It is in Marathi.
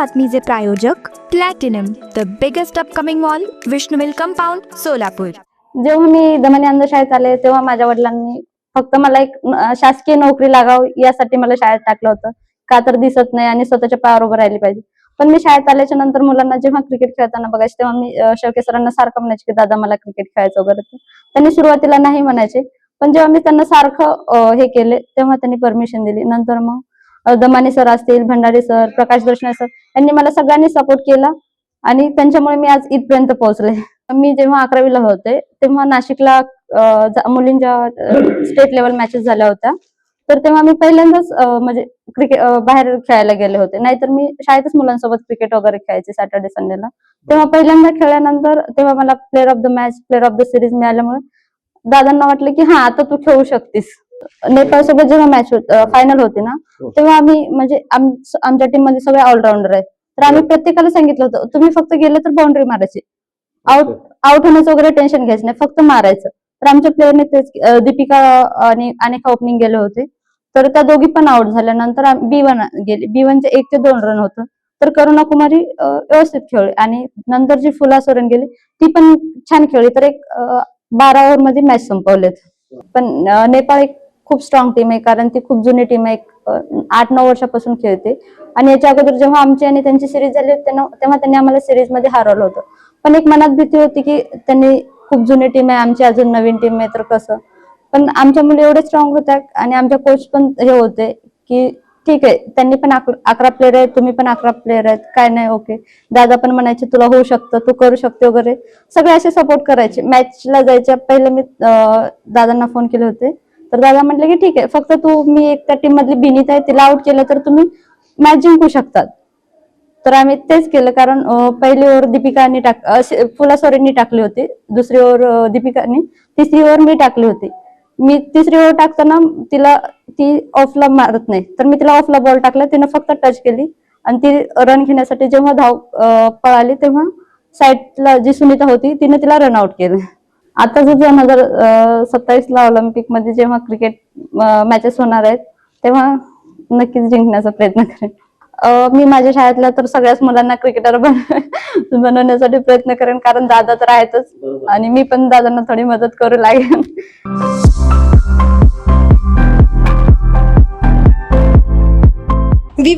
बातमीचे प्रायोजक Platinum the biggest upcoming mall विष्णुविल compound Solapur जेव्हा मी दमनी अंधशाळेत आले तेव्हा माझ्या वडिलांनी फक्त मला एक अं, शासकीय नोकरी लागाव यासाठी मला शाळेत टाकलं होतं. का तर दिसत नाही आणि स्वतःच्या पायावर उभं राहिली पाहिजे. पण मी शाळेत आल्याच्यानंतर मुलांना जेव्हा क्रिकेट खेळताना बघायचे तेव्हा मी अं, सरांना सारखं म्हणायचे की दादा मला क्रिकेट खेळायचं वगैरे. ते. त्यांनी सुरुवातीला नाही म्हणायचे. पण जेव्हा मी त्यांना सारखं अं, हे केले तेव्हा त्यांनी परमिशन दिली. नंतर मग दमाने सर असतील भंडारे सर प्रकाश दर्शना सर यांनी मला सगळ्यांनी सपोर्ट केला आणि त्यांच्यामुळे मी आज इथपर्यंत पोहोचले. मी जेव्हा अकरावीला होते तेव्हा नाशिकला मुलींच्या स्टेट लेवल मॅचेस झाल्या होत्या. तर तेव्हा मी पहिल्यांदाच म्हणजे क्रिकेट बाहेर खेळायला गेले होते. नाहीतर मी शाळेतच मुलांसोबत क्रिकेट वगैरे खेळायचे सॅटर्डे संडेला तेव्हा पहिल्यांदा खेळल्यानंतर तेव्हा मला player of the match player of the series मिळाल्यामुळे दादांना वाटलं की हा आता तू खेळू शकतीस. नेपाळ सोबत जेव्हा मॅच फायनल होती ना तेव्हा आम्ही म्हणजे आम- आमच्या टीममध्ये सगळे ऑलराऊंडर आहेत. तर आम्ही प्रत्येकाला सांगितलं होतं तुम्ही फक्त गेले तर बाउंड्री मारायची. आउट आउट होण्याचं वगैरे टेन्शन घ्यायचं नाही फक्त मारायचं. तर आमच्या प्लेअरने तेच दीपिका आणि अनेका ओपनिंग गेले होते. तर त्या दोघी पण आउट झाल्या नंतर बी वन गेले बी वनचे एक ते दोन रन होतं. तर करुणा कुमारी व्यवस्थित खेळली आणि नंतर जी फुला सोरेन गेली ती पण छान खेळली. तर एक बारा ओव्हरमध्ये मॅच संपवलेत. पण नेपाळ एक खूप स्ट्रॉंग टीम आहे कारण ती खूप जुनी टीम आहे आठ नऊ वर्षापासून खेळते. आणि याच्या अगोदर जेव्हा आमची आणि त्यांची सिरीज झाली होती, तेव्हा त्यांनी आम्हाला सिरीजमध्ये हरवलं होतं. पण एक मनात भीती होती की त्यांनी खूप जुनी टीम आहे आमची अजून नवीन टीम आहे तर कसं? पण आमच्या मुली एवढे स्ट्रॉंग होत्या आणि आमच्या कोच पण हे होते की ठीक आहे त्यांनी पण अकरा प्लेअर आहेत तुम्ही पण अकरा प्लेअर आहेत काय नाही ओके दादा पण म्हणायचे तुला होऊ शकतं तू करू शकते वगैरे. सगळे असे सपोर्ट करायचे. मॅचला जायच्या पहिले मी दादांना फोन केले होते. तर दादा म्हटले की ठीक आहे फक्त तू मी एक त्या टीम मधली बिनीत आहे तिला आउट केलं तर तुम्ही मॅच जिंकू शकतात. तर आम्ही तेच केलं कारण पहिली ओव्हर दीपिकानी टाक फुला सोरेंनी टाकली होती. दुसरी ओव्हर दीपिकानी तिसरी ओव्हर मी टाकली होती. मी तिसरी ओव्हर टाकताना तिला ती ऑफला मारत नाही. तर मी तिला ऑफला बॉल टाकला तिनं फक्त टच केली. आणि ती रन घेण्यासाठी जेव्हा धाव पळाली तेव्हा साईडला जी सुनीता होती तिने तिला रन आउट केलं. आता जो दोन हजार सत्तावीस ला ऑलिम्पिकमध्ये जेव्हा क्रिकेट मॅचेस होणार आहेत तेव्हा नक्कीच जिंकण्याचा प्रयत्न करेन. मी माझ्या शाळेतल्या तर सगळ्याच मुलांना क्रिकेटर बनवण्यासाठी प्रयत्न करेन कारण दादा तर आहेतच. आणि मी पण दादांना थोडी मदत करू लागेन.